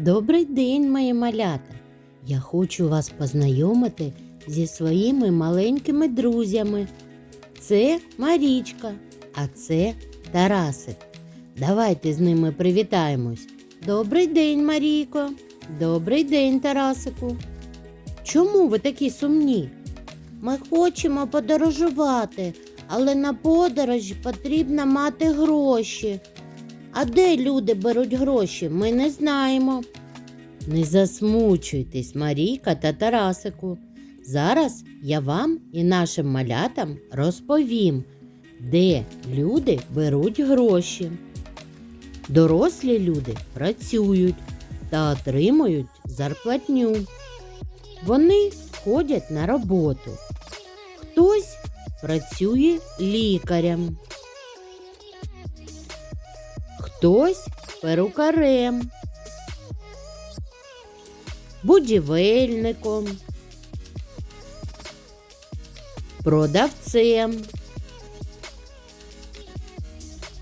Добрий день, мої малята! Я хочу вас познайомити зі своїми маленькими друзями. Це Марічка, а це Тарасик. Давайте з ними привітаємось. Добрий день, Марійко. Добрий день, Тарасику. Чому ви такі сумні? Ми хочемо подорожувати, але на подорож потрібно мати гроші. А де люди беруть гроші, ми не знаємо. Не засмучуйтесь, Марійка та Тарасику. Зараз я вам і нашим малятам розповім, де люди беруть гроші. Дорослі люди працюють та отримують зарплатню. Вони ходять на роботу. Хтось працює лікарем, хтось перукарем, будівельником, продавцем,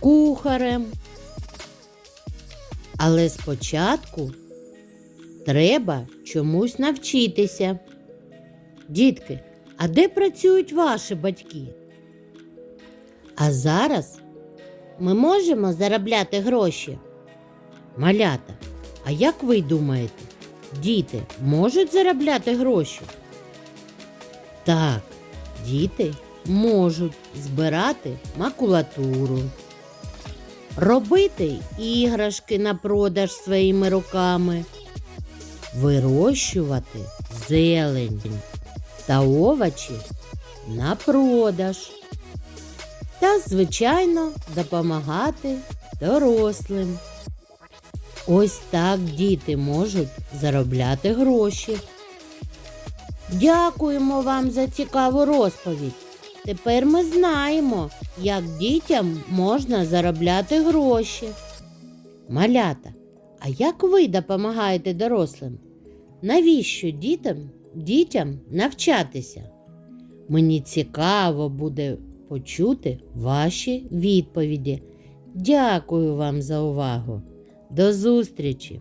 кухарем. Але спочатку треба чомусь навчитися. Дітки, а де працюють ваші батьки? А зараз ми можемо заробляти гроші? Малята, а як ви думаєте, діти можуть заробляти гроші? Так, діти можуть збирати макулатуру, робити іграшки на продаж своїми руками, вирощувати зелень та овочі на продаж. Та, звичайно, допомагати дорослим. Ось так діти можуть заробляти гроші. Дякуємо вам за цікаву розповідь. Тепер ми знаємо, як дітям можна заробляти гроші. Малята, а як ви допомагаєте дорослим? Навіщо дітям, дітям навчатися? Мені цікаво буде почути ваші відповіді. Дякую вам за увагу. До зустрічі!